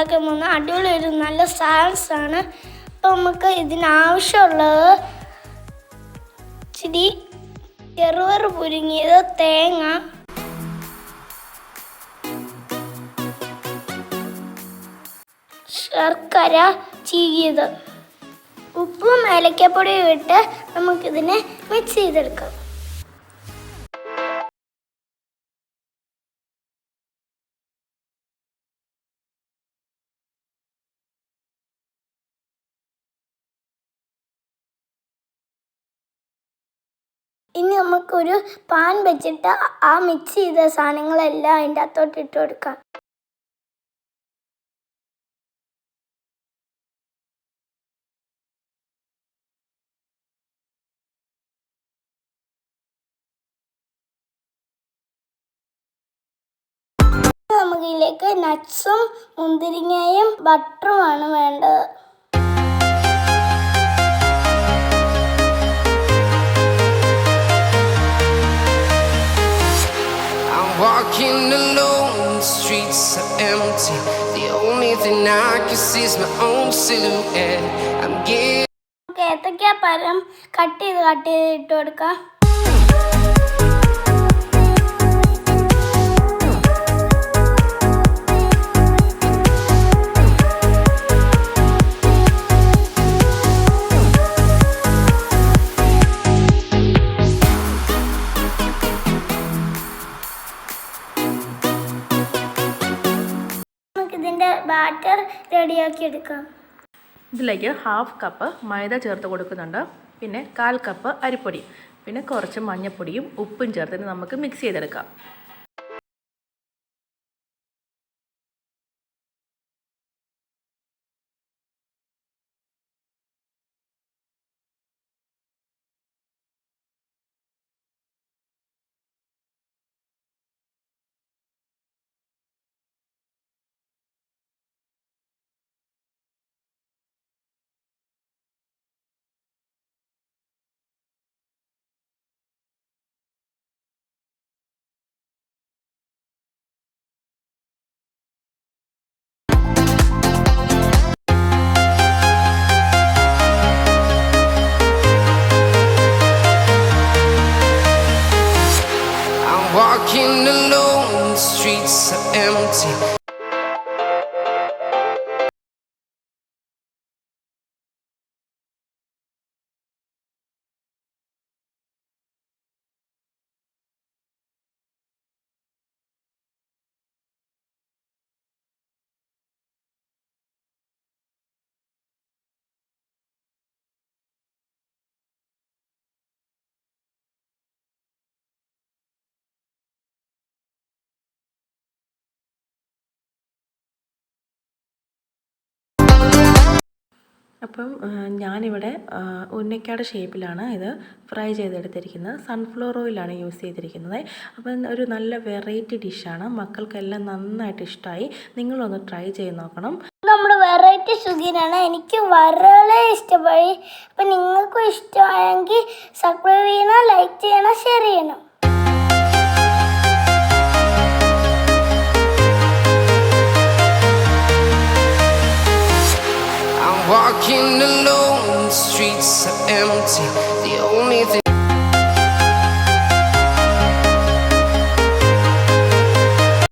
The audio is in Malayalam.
ഉണ്ടാക്കാൻ പോകുന്ന അടിപൊളി ഒരു നല്ല സാൻസ് ആണ് അപ്പം നമുക്ക് ഇതിനാവശ്യമുള്ളത് ഇച്ചിരി ചെറുവറ് പുരുങ്ങിയത് തേങ്ങ. ശർക്കര ചീകിയത്. ഉപ്പും ഏലക്കപ്പൊടിയും ഇട്ട് നമുക്കിതിനെ മിക്സ് ചെയ്തെടുക്കാം. ഇനി നമുക്കൊരു പാൻ വെച്ചിട്ട് ആ മിക്സ് ചെയ്ത സാധനങ്ങളെല്ലാം അതിന്റെ അകത്തോട്ട് ഇട്ട് കൊടുക്കാം. നമുക്കിതിലേക്ക് നട്ട്സും മുന്തിരിങ്ങയും ബട്ടറുമാണ് വേണ്ടത്. Walking alone, the streets are empty. The only thing I can see is my own silhouette. I'm getting. നമുക്ക് ഏത്തയ്ക്ക പഴം കട്ട് ചെയ്ത് കട്ട് ചെയ്ത് ഇട്ട് കൊടുക്കാം നമുക്കിതിന്റെ ബാറ്റർ റെഡിയാക്കി എടുക്കാം. ഇതിലേക്ക് ഹാഫ് കപ്പ് മൈദ ചേർത്ത് കൊടുക്കുന്നുണ്ട്. പിന്നെ കാൽ കപ്പ് അരിപ്പൊടി. പിന്നെ കുറച്ച് മഞ്ഞൾപ്പൊടിയും ഉപ്പും ചേർത്തിട്ട് നമുക്ക് മിക്സ് ചെയ്തെടുക്കാം. Walking alone, the streets are empty. അപ്പം ഞാനിവിടെ ഉന്നക്കാട് ഷേപ്പിലാണ് ഇത് ഫ്രൈ ചെയ്തെടുത്തിരിക്കുന്നത്. സൺഫ്ലവർ ഓയിലാണ് യൂസ് ചെയ്തിരിക്കുന്നത്. അപ്പം ഒരു നല്ല വെറൈറ്റി ഡിഷാണ് മക്കൾക്കെല്ലാം നന്നായിട്ട് ഇഷ്ടമായി നിങ്ങളൊന്ന് ട്രൈ ചെയ്ത് നോക്കണം. നമ്മുടെ വെറൈറ്റി സുഖീനാണ്. എനിക്ക് വളരെ ഇഷ്ടമായി. അപ്പം നിങ്ങൾക്കും ഇഷ്ടമായെങ്കിൽ സബ്സ്ക്രൈബ് ചെയ്യണം ലൈക്ക് ചെയ്യണം ഷെയർ ചെയ്യണം. Empty. The only thing